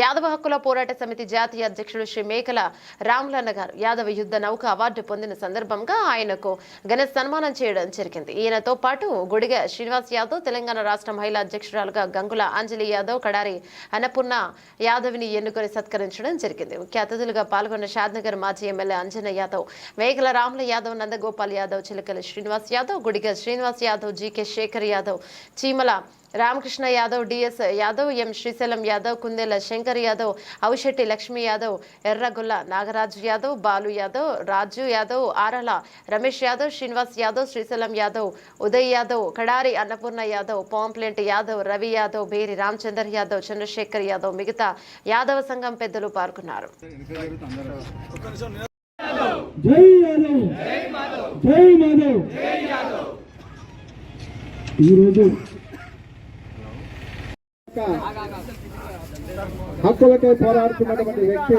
యాదవ హక్కుల పోరాట సమితి జాతీయ అధ్యక్షుడు శ్రీ మేకల రామ్లన్న గారు యాదవ యుద్ధ నౌక అవార్డు పొందిన సందర్భంగా ఆయనకు ఘన సన్మానం చేయడం జరిగింది. ఈయనతో పాటు గుడిగ శ్రీనివాస్ యాదవ్ తెలంగాణ రాష్ట్ర మహిళా అధ్యక్షురాలుగా గంగుల అంజలి యాదవ్ కడారి అన్నపూర్ణ యాదవ్ని ఎన్నుకొని సత్కరించడం జరిగింది. ముఖ్య అతిథులుగా పాల్గొన్న షాద్నగర్ మాజీ MLA Anjana Yadav Mekala Ramula Yadav Nandagopal Yadav Chilakala Srinivas Yadav Gudiga Srinivas Yadav GK Shekar Yadav Cheemala Ramakrishna Yadav DS Yadav M Srisailam Yadav Kundela Shankar Yadav Avisetti Lakshmi Yadav Erragulla Nagaraju Yadav Balu Yadav Raju Yadav Arala Ramesh Yadav Srinivas Yadav Srisailam Yadav Uday Yadav Kadari Annapurna Yadav pamphlet Yadav Ravi Yadav Beri Ramachandar Yadav Chandrasekhar Yadav మిగతా యాదవ సంఘం పెద్దలు పాల్గొన్నారు. జై యాదవ్! జై మాధవ్! ఈరోజు హక్కులకై పోరాడుతున్నటువంటి వ్యక్తి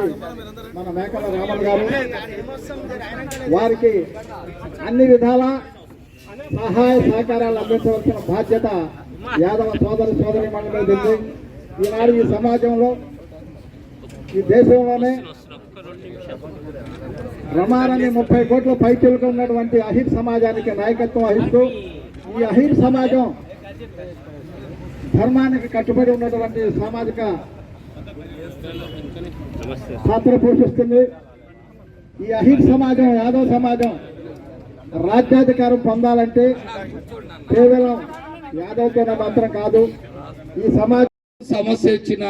మన మేకల రామన్ గారు. వారికి అన్ని విధాల సహాయ సహకారాలు అందించవలసిన బాధ్యత యాదవ సోదరి సోదరి మండలి ఉంది. ఈనాడు ఈ సమాజంలో ఈ దేశంలోనే ప్రమాణాన్ని ముప్పై కోట్ల పైచులకు ఉన్నటువంటి అహిర్ సమాజానికి నాయకత్వం వహిస్తూ ఈ అహిర్ సమాజం ధర్మానికి కట్టుబడి ఉన్నటువంటి సామాజిక పాత్ర పోషిస్తుంది. ఈ అహిర్ సమాజం యాదవ్ సమాజం రాజ్యాధికారం పొందాలంటే కేవలం యాదవ్తోనే మాత్రం కాదు ఈ సమాజం సమస్య వచ్చిన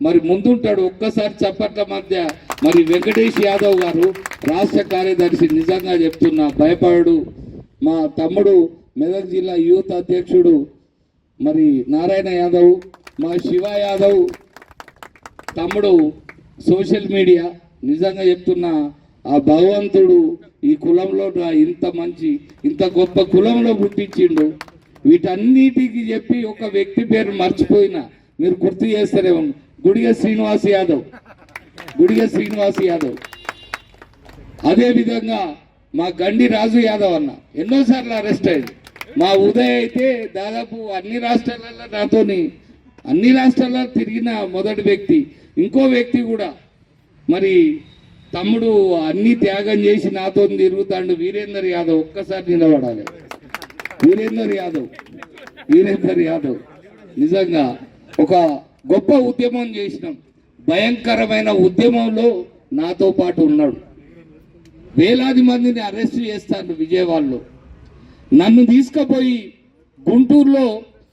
మరి ముందుంటాడు ఒక్కసారి చప్పట్ల మధ్య మరి వెంకటేష్ యాదవ్ గారు రాష్ట్ర కార్యదర్శి నిజంగా చెప్తున్నా భయపడు మా తమ్ముడు మెదక్ జిల్లా యూత్ అధ్యక్షుడు మరి నారాయణ యాదవ్ మా శివ యాదవ్ తమ్ముడు సోషల్ మీడియా నిజంగా చెప్తున్నా ఆ భగవంతుడు ఈ కులంలో ఇంత మంచి ఇంత గొప్ప కులంలో పుట్టించిండు. వీటన్నిటికి చెప్పి ఒక వ్యక్తి పేరు మర్చిపోయినా మీరు గుర్తు చేస్తారేమో గుడిగ శ్రీనివాస్ యాదవ్. గుడిగ శ్రీనివాస్ యాదవ్. అదేవిధంగా మా గండి రాజు యాదవ్ అన్న ఎన్నోసార్లు అరెస్ట్ అయింది మా ఉదయ్ అయితే దాదాపు అన్ని రాష్ట్రాలలో నాతోని అన్ని రాష్ట్రాల్లో తిరిగిన మొదటి వ్యక్తి ఇంకో వ్యక్తి కూడా. మరి తమ్ముడు అన్ని త్యాగం చేసి నాతో తిరుగుతాడు వీరేందర్ యాదవ్ ఒక్కసారి నిలబడాలి. వీరేందర్ యాదవ్ వీరేందర్ యాదవ్. నిజంగా ఒక గొప్ప ఉద్యమం చేసినాం. భయంకరమైన ఉద్యమంలో నాతో పాటు ఉన్నాడు. వేలాది మందిని అరెస్ట్ చేస్తాను విజయవాడలో. నన్ను తీసుకుపోయి గుంటూరులో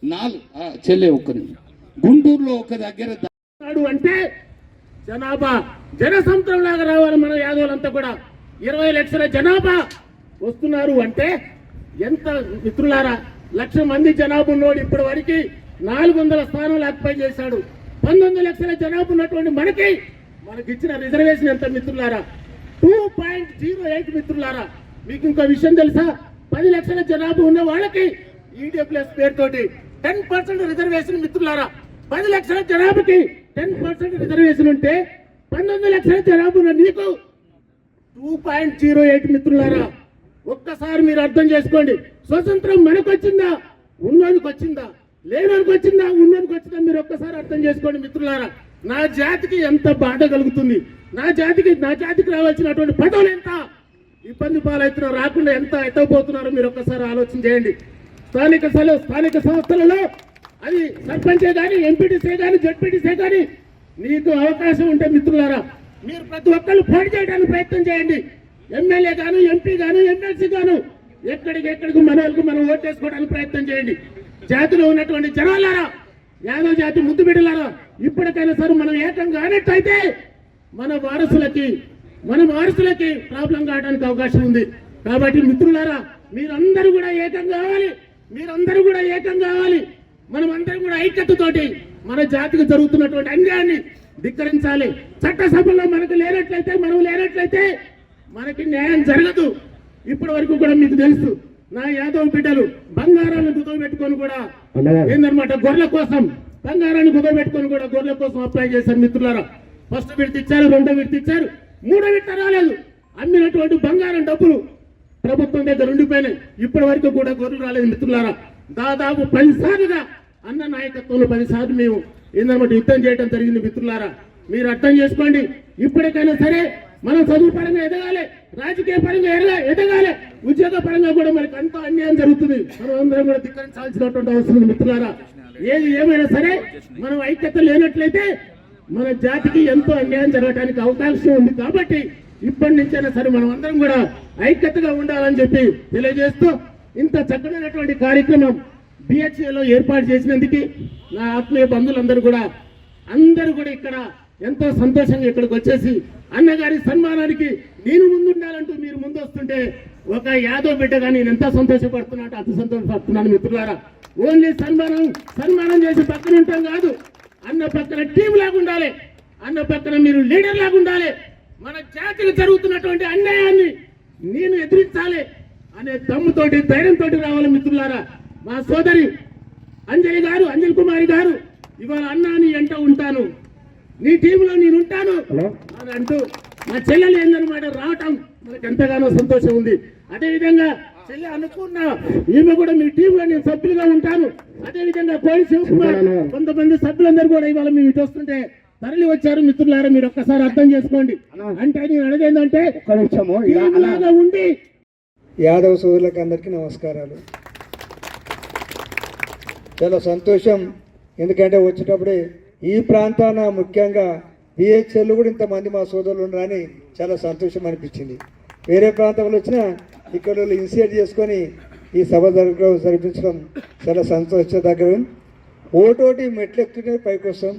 నాలుగు చెల్లె ఒక్క నిమిషం. గుంటూరులో ఒక దగ్గర అంటే జనాభా జనసముద్రం లాగా రావాలి మన యాదవులంతా కూడా. ఇరవై లక్షల జనాభా వస్తున్నారు అంటే ఎంత మిత్రులారా? లక్ష మంది జనాభా ఉన్నోడు ఇప్పటి వరకు నాలుగు వందల స్థానాలు ఆక్యుపై చేశాడు. పంతొమ్మిది లక్షల జనాభా ఉన్నటువంటి మనకి మనకి ఇచ్చిన రిజర్వేషన్ ఎంత మిత్రులారా? టూ పాయింట్ జీరో ఎయిట్ మిత్రులారా మీకు ఇంకో విషయం తెలుసా? పది లక్షల జనాభా ఉన్న వాళ్ళకి ఈడబ్ల్యూఎస్ పేరుతోటి టెన్ పర్సెంట్ రిజర్వేషన్ మిత్రులారా. పది లక్షల జనాభాకి టెన్ పర్సెంట్ రిజర్వేషన్ ఉంటే పంతొమ్మిది లక్షల జనాభా ఉన్న నీకు టూ పాయింట్ జీరో ఎయిట్ మిత్రులారా. ఒక్కసారి మీరు అర్థం చేసుకోండి. స్వతంత్రం మనకు వచ్చిందా ఉన్నోనికి వచ్చిందా? లేనోనికి వచ్చిందా? ఉన్నోనికి వచ్చిందా? మీరు ఒక్కసారి అర్థం చేసుకోండి మిత్రులారా. నా జాతికి ఎంత బాధ కలుగుతుంది? నా జాతికి నా జాతికి రావాల్సినటువంటి పదవులు ఎంత? ఇబ్బంది పాలైతున్న రాకుండా ఎంత ఎత్తపోతున్నారో మీరు ఒక్కసారి ఆలోచన చేయండి. స్థానిక స్థల- స్థానిక సంస్థలలో అది సర్పంచే కానీ ఎంపీటీసే కానీ జడ్పీటీసే కానీ నీకు అవకాశం ఉంటే మిత్రులారా మీరు ప్రతి ఒక్కళ్ళు పోటీ చేయడానికి ప్రయత్నం చేయండి. ఎమ్మెల్యే గాను ఎంపీ గాను ఎమ్మెల్సీ గాను ఎక్కడికి ఎక్కడికి మన వాళ్ళకి మనం ఓటేసుకోవడానికి ప్రయత్నం చేయండి. జాతిలో ఉన్నటువంటి జనాలారా యాదవ జాతి ముద్దు బిడ్డలారా ఇప్పటికైనా సరే మనం ఏకం కానట్టయితే మన వారసులకి మన వారసులకి ప్రాబ్లం కావడానికి అవకాశం ఉంది. కాబట్టి మిత్రులారా మీరందరూ కూడా ఏకం కావాలి. మీరందరూ కూడా ఏకం కావాలి. మనం అందరం కూడా ఐక్యతతోటి మన జాతికి జరుగుతున్నటువంటి అన్యాయాన్ని ధిక్కరించాలి. చట్టసభలో మనకు లేనట్లయితే మనం లేనట్లయితే మనకి న్యాయం జరగదు. ఇప్పటి వరకు కూడా మీకు తెలుసు నా యాదవ్ బిడ్డలు బంగారాన్ని పెట్టుకొని కూడా ఏందన్నమాట గొర్రెల కోసం బంగారాన్ని గుదవ పెట్టుకొని కూడా గొర్రెల కోసం అప్లై చేశారు మిత్రులారా. ఫస్ట్ విడత ఇచ్చారు రెండో విడత ఇచ్చారు. మూడో రాలేదు అమ్మినటువంటి బంగారం డబ్బులు ప్రభుత్వం దగ్గర ఉండిపోయినాయి. ఇప్పటి వరకు కూడా గొర్రెలు రాలేదు మిత్రులారా. దాదాపు పదిసార్లుగా అన్న నాయకత్వంలో పదిసార్లు మేము ఏందన్నమాట యుద్ధం చేయడం జరిగింది మిత్రులారా. మీరు అర్థం చేసుకోండి. ఇప్పటికైనా సరే మనం చదువు పరంగా ఎదగాలి రాజకీయ పరంగా ఎదగా ఎదగాలి. ఉద్యోగ పరంగా కూడా మనకి అంత అన్యాయం జరుగుతుంది. మనం అందరం కూడా ధిక్కరించాల్సినటువంటి అవసరం ఉంది మిత్రులారా. ఏది ఏమైనా సరే మనం ఐక్యత లేనట్లయితే మన జాతికి ఎంతో అన్యాయం జరగడానికి అవకాశం ఉంది కాబట్టి ఇప్పటి నుంచైనా సరే మనం అందరం కూడా ఐక్యతగా ఉండాలని చెప్పి తెలియజేస్తూ ఇంత చక్కనైనటువంటి కార్యక్రమం బిహెచ్ఏలో ఏర్పాటు చేసినందుకు నా ఆత్మీయ బంధువులందరూ కూడా అందరూ కూడా ఇక్కడ ఎంతో సంతోషంగా ఇక్కడికి వచ్చేసి అన్నగారి సన్మానానికి నేను ముందుండాలంటూ మీరు ముందు వస్తుంటే ఒక యాదవ్ బిడ్డగా నేను ఎంత సంతోషపడుతున్నా అంత సంతోషపడుతున్నాను మిత్రులారా. ఓన్లీ సన్మానం సన్మానం చేసి పక్కన ఉంటాం కాదు. అన్న పక్కన టీం లాగా ఉండాలి. అన్న పక్కన మీరు లీడర్ లాగా ఉండాలి. మన జాతికి జరుగుతున్నటువంటి అన్యాయాన్ని నేను ఎదిరించాలి అనే దమ్ముతోటి ధైర్యంతో రావాలి మిత్రులారా. మా సోదరి అంజలి గారు అంజలి కుమారి గారు ఇవాళ అన్నా నీ ఎంట ఉంటాను. నీ టీంలో నేను ఉంటాను అని అంటూ మా చెల్లెలు ఏందనమాట రావటం మనకు ఎంతగానో సంతోషం ఉంది. అదే విధంగా చెల్లె అనుకున్న. ఈమె కూడా మీ టీంలో నేను సభ్యులుగా ఉంటాను. అదే విధంగా కోడి శివకుమార్ కొంతమంది సభ్యులందరూ కూడా ఇవాళ మేము ఇటు వస్తుంటే తరలి వచ్చారు. మిత్రులారా మీరు ఒక్కసారి అర్థం చేసుకోండి. అంటే నేను అడిగేందంటే ఒక్క నిమిషము. ఇలా టీం అలా లాగా ఉండి యాదవ్ సోదరులకు అందరికీ నమస్కారాలు. చాలా సంతోషం. ఎందుకంటే వచ్చేటప్పుడే ఈ ప్రాంతాన ముఖ్యంగా బిహెచ్ఎల్ కూడా ఇంతమంది మా సోదరులు ఉన్నారని చాలా సంతోషం అనిపించింది. వేరే ప్రాంతంలో వచ్చినా ఇక్కడ వాళ్ళు ఇనిషియేట్ చేసుకొని ఈ సభ జరగడం జరిపించడం చాలా సంతోషదగ్గరం ఓటోటి మెట్లెక్కుతూనే పైకి వస్తాం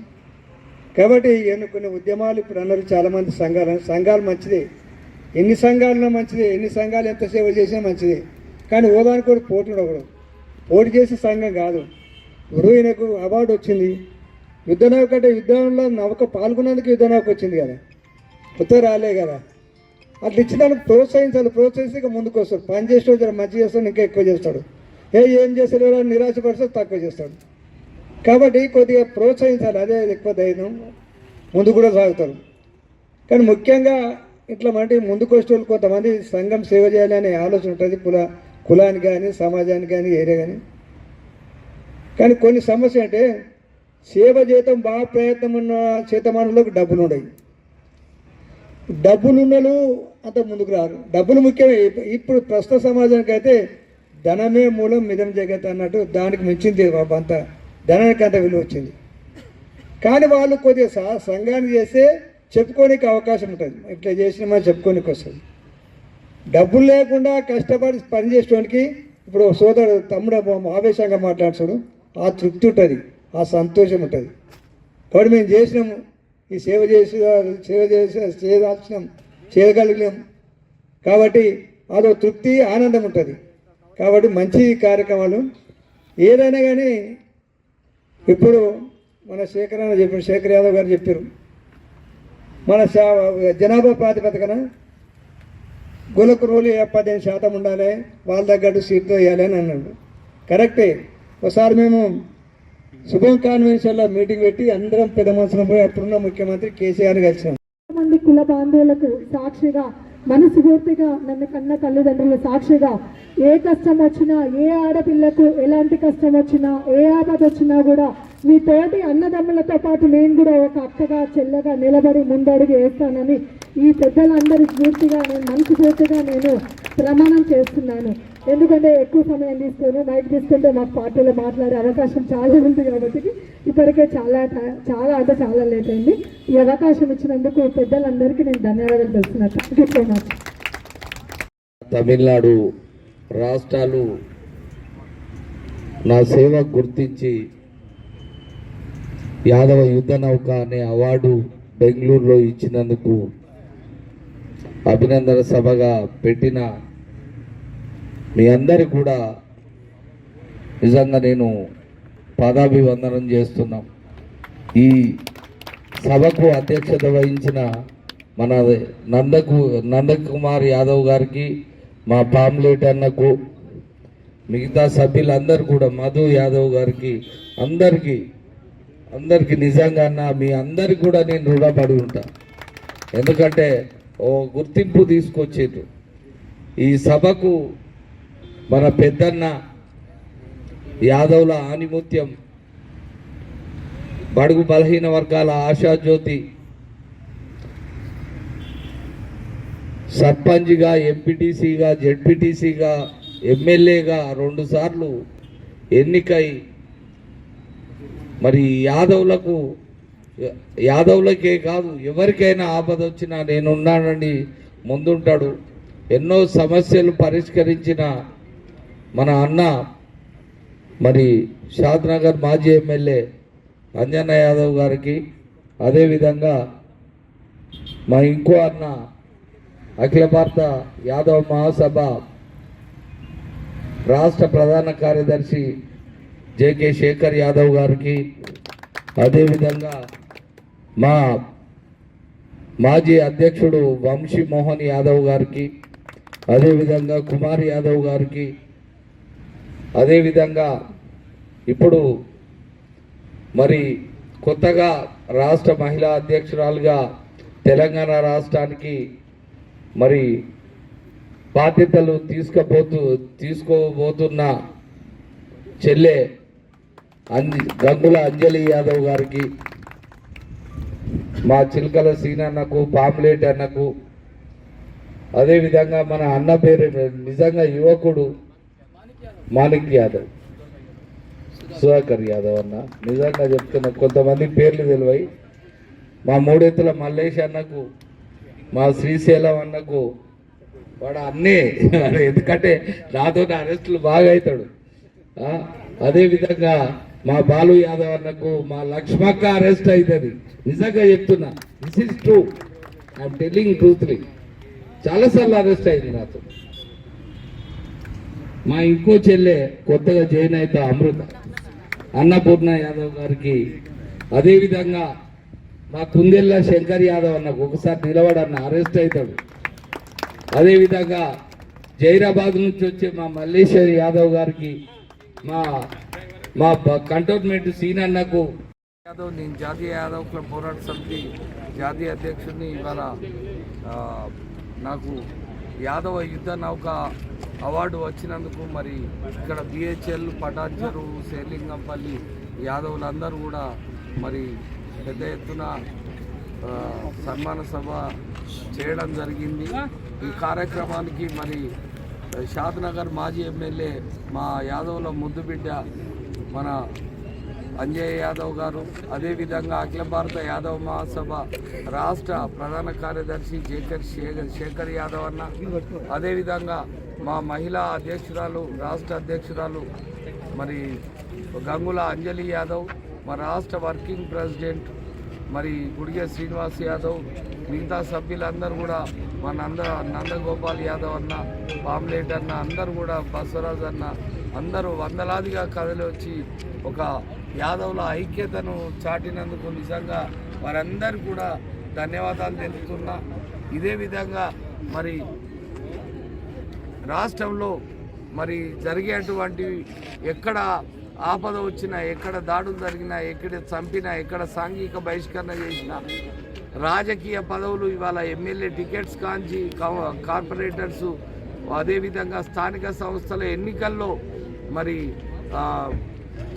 కాబట్టి ఎన్ని కొన్ని ఉద్యమాలు ఇప్పుడు అన్నారు చాలామంది సంఘాలు సంఘాలు మంచిదే. ఎన్ని సంఘాలున్నా మంచిదే. ఎన్ని సంఘాలు ఎంత సేవ చేసినా మంచిదే. కానీ ఓదానికి కూడా పోటీ ఒకడు పోటీ చేసే సంఘం కాదు. ఇప్పుడు ఈయనకు అవార్డు వచ్చింది. యుద్ధ నౌక అంటే యుద్ధంలో నౌక పాల్గొన్నందుకు యుద్ధ నౌక వచ్చింది కదా. కొత్త రాలే కదా. అట్లా ఇచ్చిన దానికి ప్రోత్సహించాలి ప్రోత్సహిస్తే ఇక ముందుకు వస్తాడు. పని చేసేవాడు జర మంచి చేస్తాడు ఇంకా ఎక్కువ చేస్తాడు. ఏ ఏం చేస్తాడు నిరాశపరిస్తే తక్కువ చేస్తాడు. కాబట్టి కొద్దిగా ప్రోత్సహించాలి అదే ఎక్కువ ధైర్యం. ముందు కూడా సాగుతారు. కానీ ముఖ్యంగా ఇట్లా మంటే ముందుకు వచ్చేవాళ్ళు కొంతమంది సంఘం సేవ చేయాలి అనే ఆలోచన ఉంటుంది కుల కులానికి కానీ సమాజానికి కానీ ఏరియా కానీ. కానీ కొన్ని సమస్య అంటే సేవ జీతం బాగా ప్రయత్నం ఉన్న చేతమానులకు డబ్బులు ఉండవు డబ్బులున్నలు అంత ముందుకు రారు. డబ్బులు ముఖ్యమే. ఇప్పుడు ప్రస్తుత సమాజానికి అయితే ధనమే మూలం మిదం జగత్ అన్నట్టు దానికి మించింది బాబు అంత ధనానికి అంత విలువ వచ్చింది. కానీ వాళ్ళు కొద్దిగా సంఘాన్ని చేస్తే చెప్పుకోనికి అవకాశం ఉంటుంది. ఇట్లా చేసినామని చెప్పుకోనికి వస్తుంది. డబ్బులు లేకుండా కష్టపడి పని చేసేవానికి ఇప్పుడు సోదరుడు తమ్ముడు ఆవేశంగా మాట్లాడుతాడు ఆ తృప్తి ఉంటుంది. ఆ సంతోషం ఉంటుంది. కాబట్టి మేము చేసినాము. ఈ సేవ చేసి సేవ చేసి చేయదాల్సినాం చేయగలిగినాం కాబట్టి అదో తృప్తి ఆనందం ఉంటుంది. కాబట్టి మంచి కార్యక్రమాలు. ఏదైనా కానీ ఇప్పుడు మన శేఖర్ అన్న చెప్పారు శేఖర్ యాదవ్ గారు చెప్పారు మన శా- జనాభా ప్రాతిపదికన గులకు రోలు పదిహేను శాతం ఉండాలి వాళ్ళ తగ్గట్టు సీట్లు వేయాలి అని అన్నాడు. కరెక్టే. ఒకసారి మేము శుభం కాన్వెన్షన్లో మీటింగ్ పెట్టి అందరం పెద్ద మనసులో పోయి అప్పుడున్న ముఖ్యమంత్రి కేసీఆర్ కలిసినాం మంది కుల బాంధవులకు సాక్షిగా మనస్ఫూర్తిగా నన్ను కన్న తల్లిదండ్రుల సాక్షిగా ఏ కష్టం వచ్చినా ఏ ఆడపిల్లకు ఎలాంటి కష్టం వచ్చినా ఏ ఆపద వచ్చినా కూడా మీ తోటి అన్నదమ్ములతో పాటు నేను కూడా ఒక అక్కగా చెల్లగా నిలబడి ముందడుగు వేస్తానని ఈ పెద్దలందరి స్ఫూర్తిగా నేను మనసు పూర్తిగా నేను ప్రమాణం చేస్తున్నాను. ఎందుకంటే ఎక్కువ సమయం తీసుకొని మైక్ తీసుకుంటే మాకు పార్టీలో మాట్లాడే అవకాశం చాలా ఉంది కాబట్టి ఇప్పటికే చాలా చాలా అంటే చాలా లేట్ అయింది. ఈ అవకాశం ఇచ్చినందుకు పెద్దలందరికీ నేను ధన్యవాదాలు తెలుస్తున్నాను thank you so much Tamil Nadu రాష్ట్రాలు నా సేవ గుర్తించి యాదవ యుద్ధ నౌక అనే అవార్డు బెంగళూరులో ఇచ్చినందుకు అభినందన సభగా పెట్టిన మీ అందరి కూడా నిజంగా నేను పాదాభివందనం చేస్తున్నాం. ఈ సభకు అధ్యక్షత వహించిన మన నందకు నందకుమార్ యాదవ్ గారికి మా పామ్లెట్ అన్నకు మిగతా సభ్యులందరూ కూడా మధు యాదవ్ గారికి అందరికీ అందరికీ నిజంగా అన్న మీ అందరికి కూడా నేను రుణపడి ఉంటా. ఎందుకంటే ఓ గుర్తింపు తీసుకొచ్చేది ఈ సభకు మన పెద్దన్న యాదవుల ఆనిమూత్యం బడుగు బలహీన వర్గాల ఆశాజ్యోతి సర్పంచ్గా ఎంపీటీసీగా జెడ్పీటీసీగా ఎమ్మెల్యేగా రెండుసార్లు ఎన్నికై మరి యాదవులకు యాదవులకే కాదు ఎవరికైనా ఆపద వచ్చినా నేనున్నానని ముందుంటాడు. ఎన్నో సమస్యలు పరిష్కరించిన మన అన్న మరి షాద్నగర్ మాజీ ఎమ్మెల్యే అంజన్న యాదవ్ గారికి అదేవిధంగా మా ఇంకో అన్న అఖిల భారత యాదవ్ మహాసభ రాష్ట్ర ప్రధాన కార్యదర్శి జేకే శేఖర్ యాదవ్ గారికి అదేవిధంగా మా మాజీ అధ్యక్షుడు వంశీ మోహన్ యాదవ్ గారికి అదేవిధంగా కుమార్ యాదవ్ గారికి అదేవిధంగా ఇప్పుడు మరి కొత్తగా రాష్ట్ర మహిళా అధ్యక్షురాలుగా తెలంగాణ రాష్ట్రానికి మరి బాధ్యతలు తీసుకుపోతూ తీసుకోబోతున్న చెల్లె అంజి గంగుల అంజలి యాదవ్ గారికి మా చిలకల సీనన్నకు పాంప్లెట్ అన్నకు అదేవిధంగా మన అన్న పేరు నిజంగా యువకుడు మాణిక్ యాదవ్. సుధాకర్ యాదవ్ అన్న. నిజంగా చెప్తున్నా కొంతమంది పేర్లు తెలివై. మా మూడెత్తుల మల్లేష్ అన్నకు మా శ్రీశైలం అన్నకు వాడు అన్నీ ఎందుకంటే నాతో అరెస్టులు బాగా అవుతాడు అదేవిధంగా మా బాలు యాదవ్ అన్నకు మా లక్ష్మక్క అరెస్ట్ అవుతుంది నిజంగా చెప్తున్నా. This is true I'm telling truthly చాలాసార్లు అరెస్ట్ అయింది నాతో. మా ఇంకో చెల్లె కొత్తగా జాయిన్ అయితే అమృత. అన్నపూర్ణ యాదవ్ గారికి అదేవిధంగా మా కుందెల్ల శంకర్ యాదవ్ అన్నకు ఒకసారి నిలబడన్న అరెస్ట్ అవుతాడు అదేవిధంగా జైరాబాద్ నుంచి వచ్చే మా మల్లేశ్వర్ యాదవ్ గారికి మా మా కంటోన్మెంట్ సీన్ అన్నకు యాదవ్ నేను జాతీయ యాదవ్ క్లబ్ పోరాట సమితి జాతీయ అధ్యక్షుడిని ఇవాళ నాకు యాదవ యుద్ధ నౌక అవార్డు వచ్చినందుకు మరి ఇక్కడ బిహెచ్ఎల్ పటాన్చెరు శేర్లింగంపల్లి యాదవులందరూ కూడా మరి పెద్ద ఎత్తున సన్మాన సభ చేయడం జరిగింది. ఈ కార్యక్రమానికి మరి షాద్ నగర్ మాజీ ఎమ్మెల్యే మా యాదవుల ముద్దు బిడ్డ మన అంజయ్ యాదవ్ గారు అదేవిధంగా అఖిల భారత యాదవ్ మహాసభ రాష్ట్ర ప్రధాన కార్యదర్శి జేకర్ శేఖర్ శేఖర్ యాదవ్ అన్న. అదేవిధంగా మా మహిళా అధ్యక్షురాలు రాష్ట్ర అధ్యక్షురాలు మరి గంగుల అంజలి యాదవ్ మా రాష్ట్ర వర్కింగ్ ప్రెసిడెంట్ మరి గుడిగే శ్రీనివాస్ యాదవ్ మిగతా సభ్యులందరూ కూడా మా నంద నందగోపాల్ యాదవ్ అన్న పామ్లేట్ అన్న అందరూ కూడా బసవరాజ్ అన్న అందరూ వందలాదిగా కథలు వచ్చి ఒక యాదవుల ఐక్యతను చాటినందుకు నిజంగా వారందరూ కూడా ధన్యవాదాలు తెలుపుతున్నా. ఇదే విధంగా మరి రాష్ట్రంలో మరి జరిగేటువంటివి ఎక్కడ ఆపద వచ్చినా ఎక్కడ దాడులు జరిగినా ఎక్కడ చంపినా ఎక్కడ సాంఘిక బహిష్కరణ చేసినా రాజకీయ పదవులు ఇవాళ ఎమ్మెల్యే టికెట్స్ కాంచి కార్పొరేటర్సు అదేవిధంగా స్థానిక సంస్థల ఎన్నికల్లో మరి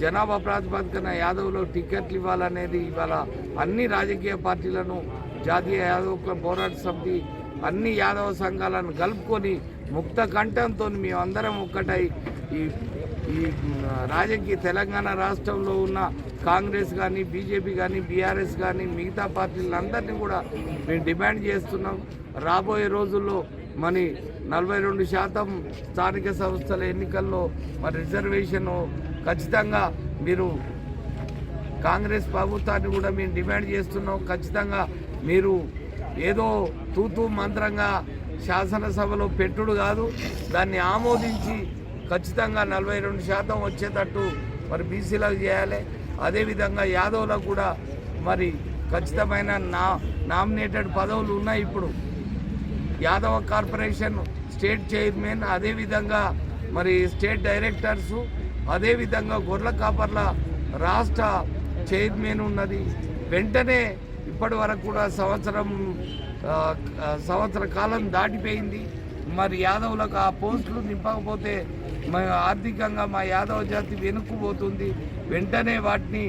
జనాభా ప్రాతిపదికన యాదవ్లో టికెట్లు ఇవ్వాలనేది ఇవాళ అన్ని రాజకీయ పార్టీలను జాతీయ యాదవ్ క్లబ్ పోరాట సమితి అన్ని యాదవ సంఘాలను కలుపుకొని ముక్త కంఠంతో మేమందరం ఒక్కటై ఈ ఈ రాజకీయ తెలంగాణ రాష్ట్రంలో ఉన్న కాంగ్రెస్ కానీ బీజేపీ కానీ బీఆర్ఎస్ కానీ మిగతా పార్టీలందరినీ కూడా మేము డిమాండ్ చేస్తున్నాం. రాబోయే రోజుల్లో మరి నలభై రెండు శాతం స్థానిక సంస్థల ఎన్నికల్లో మరి రిజర్వేషన్ ఖచ్చితంగా మీరు కాంగ్రెస్ ప్రభుత్వాన్ని కూడా మేము డిమాండ్ చేస్తున్నాం. ఖచ్చితంగా మీరు ఏదో తూతూ మంత్రంగా శాసనసభలో పెట్టుడు కాదు దాన్ని ఆమోదించి ఖచ్చితంగా నలభై రెండు శాతం వచ్చేటట్టు మరి బీసీలకు చేయాలి. అదేవిధంగా యాదవ్లకు కూడా మరి ఖచ్చితమైన నా నామినేటెడ్ పదవులు ఉన్నాయి ఇప్పుడు. యాదవ కార్పొరేషన్ స్టేట్ చైర్మన్ అదేవిధంగా మరి స్టేట్ డైరెక్టర్సు అదేవిధంగా గొర్రెల కాపర్ల రాష్ట్ర చైర్మన్ ఉన్నది. వెంటనే ఇప్పటి వరకు కూడా సంవత్సరం సంవత్సర కాలం దాటిపోయింది. మరి యాదవులకు ఆ పోస్టులు నింపకపోతే మా ఆర్థికంగా మా యాదవ జాతి వెనుక్కుపోతుంది వెంటనే వాటిని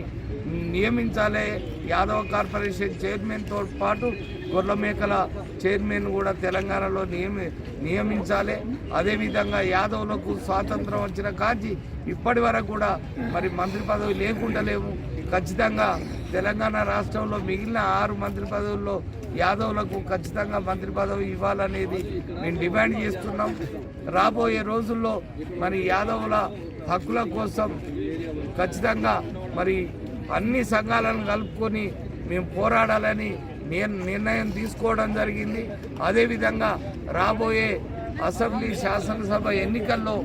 నియమించాలి. యాదవ కార్పొరేషన్ చైర్మన్తో పాటు గొర్రె మేకల చైర్మన్ కూడా తెలంగాణలో నియమి నియమించాలి. అదేవిధంగా యాదవులకు స్వాతంత్రం వచ్చిన కాంచి ఇప్పటి వరకు కూడా మరి మంత్రి పదవి లేకుండా లేవు. ఖచ్చితంగా తెలంగాణ రాష్ట్రంలో మిగిలిన ఆరు మంత్రి పదవుల్లో యాదవులకు ఖచ్చితంగా మంత్రి పదవి ఇవ్వాలనేది మేము డిమాండ్ చేస్తున్నాం. రాబోయే రోజుల్లో మరి యాదవుల హక్కుల కోసం ఖచ్చితంగా మరి అన్ని సంఘాలను కలుపుకొని మేము పోరాడాలని నేను నిర్ణయం తీసుకోవడం జరిగింది. అదేవిధంగా రాబోయే అసెంబ్లీ శాసనసభ ఎన్నికల్లో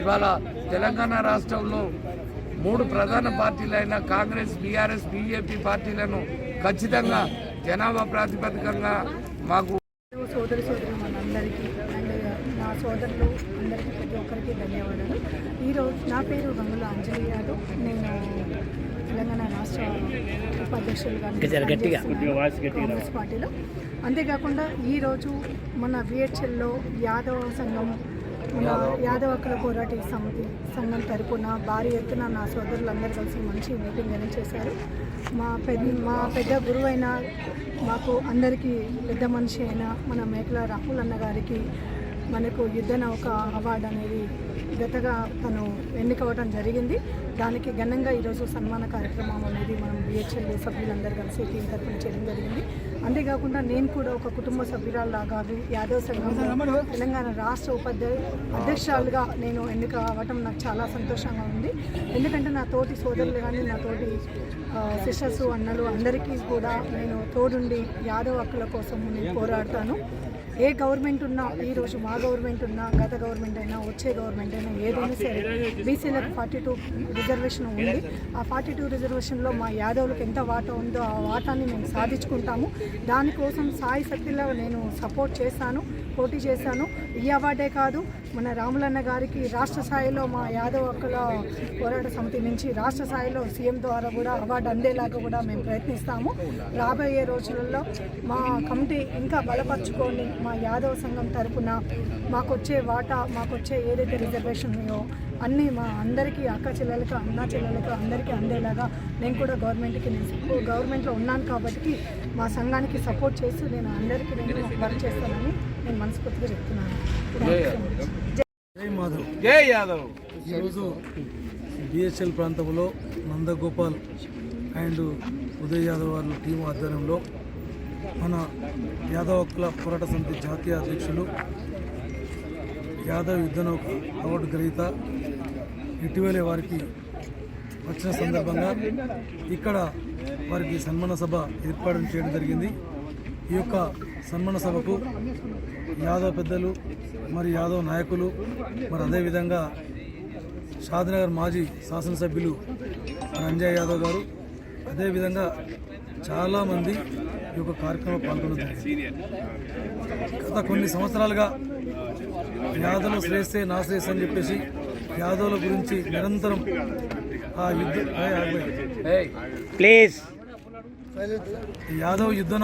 ఇవాళ తెలంగాణ రాష్ట్రంలో మూడు ప్రధాన పార్టీలైన కాంగ్రెస్ బీఆర్ఎస్ బీజేపీ పార్టీలను ఖచ్చితంగా జనాభా ప్రాతిపదికంగా మాకు సోదరి సోదరి మనందరికీ అండ్ నా సోదరులు అందరికీ ప్రతి ఒక్కరికి ధన్యవాదాలు. ఈరోజు నా పేరు గంగుల అంజలి యాదవ్. నేను తెలంగాణ రాష్ట్ర ఉపాధ్యక్షులుగా పనిచేస్తున్నాను కాంగ్రెస్ పార్టీలో. అంతేకాకుండా ఈరోజు మన విహెచ్ఎల్లో యాదవ సంఘం మన యాదవ హక్కుల పోరాట సమితి సంఘం తరపున భారీ ఎత్తున నా సోదరులందరూ కలిసి మంచి మీటింగ్ అరేంజ్ చేశారు. మా పెద్ద మా పెద్ద గురువు అయిన మాకు అందరికీ పెద్ద మనిషి అయిన మన మేకల రాహుల్ అన్న గారికి మనకు యుద్ధ నౌక అవార్డు అనేది గతగా తను ఎన్నికవడం జరిగింది. దానికి ఘనంగా ఈరోజు సన్మాన కార్యక్రమం అనేది మనం బిహెచ్ఎల్ సభ్యులందరూ కలిసి టీం తరఫున చేయడం జరిగింది. అంతేకాకుండా నేను కూడా ఒక కుటుంబ సభ్యురాల్లాగా యాదవ్ సంఘం తెలంగాణ రాష్ట్ర ఉపాధ్యాయ అధ్యక్షురాలుగా నేను ఎన్నిక అవ్వటం నాకు చాలా సంతోషంగా ఉంది. ఎందుకంటే నా తోటి సోదరులు కానీ నా తోటి సిస్టర్స్ అన్నలు అందరికీ కూడా నేను తోడుండి యాదవ్ హక్కుల కోసం నేను పోరాడతాను. ఏ గవర్నమెంట్ ఉన్నా ఈరోజు మా గవర్నమెంట్ ఉన్నా గత గవర్నమెంట్ అయినా వచ్చే గవర్నమెంట్ అయినా ఏదైనా సరే బీసీలకు ఫార్టీ టూ రిజర్వేషన్ ఉంది. ఆ ఫార్టీ టూ రిజర్వేషన్లో మా యాదవులకు ఎంత వాటా ఉందో ఆ వాటాన్ని మేము సాధించుకుంటాము. దానికోసం సాయి శక్తిలో నేను సపోర్ట్ చేస్తాను పోటీ చేశాను. ఈ అవార్డే కాదు మన రాములన్న గారికి రాష్ట్ర స్థాయిలో మా యాదవ్ హక్కుల పోరాట సమితి నుంచి రాష్ట్ర స్థాయిలో సీఎం ద్వారా కూడా అవార్డు అందేలాగా కూడా మేము ప్రయత్నిస్తాము. రాబోయే రోజులలో మా కమిటీ ఇంకా బలపరుచుకొని మా యాదవ సంఘం తరపున మాకొచ్చే వాటా మాకొచ్చే ఏదైతే రిజర్వేషన్ ఉన్నాయో అన్నీ మా అందరికీ అక్క చెల్లెలకు అన్న చెల్లెలకు అందరికీ అందేలాగా నేను కూడా గవర్నమెంట్కి నేను గవర్నమెంట్లో ఉన్నాను కాబట్టి మా సంఘానికి సపోర్ట్ చేస్తూ నేను అందరికీ నేను వర్క్ చేస్తానని నేను మనస్ఫూర్తిగా చెప్తున్నాను. జై మాధవ్. జై యాదవ్. ఈరోజు బిహెచ్ఎల్ ప్రాంతంలో నందగోపాల్ అండ్ ఉదయ్ యాదవ్ వాళ్ళ టీం ఆధ్వర్యంలో మన యాదవ్ హక్కుల పోరాట సమితి జాతీయ అధ్యక్షులు యాదవ్ యుద్ధ నౌక అవార్డు గ్రహీత ఇటీవలే వారికి వచ్చిన సందర్భంగా ఇక్కడ వారికి సన్మాన సభ ఏర్పాటు చేయడం జరిగింది. ఈ యొక్క సన్మాన సభకు యాదవ్ పెద్దలు మరి యాదవ్ నాయకులు మరి అదేవిధంగా షాద్నగర్ మాజీ శాసనసభ్యులు మరి అంజయ్ యాదవ్ గారు. అదేవిధంగా చాలామంది ఈ యొక్క కార్యక్రమంలో పాల్గొనడం జరిగింది. గత కొన్ని సంవత్సరాలుగా యాదవులు శ్రేస్తే నా శ్రేయస్ అని చెప్పేసి యాదవుల గురించి నిరంతరం ఆ యుద్ధ ప్లీజ్ యాదవ్ యుద్ధ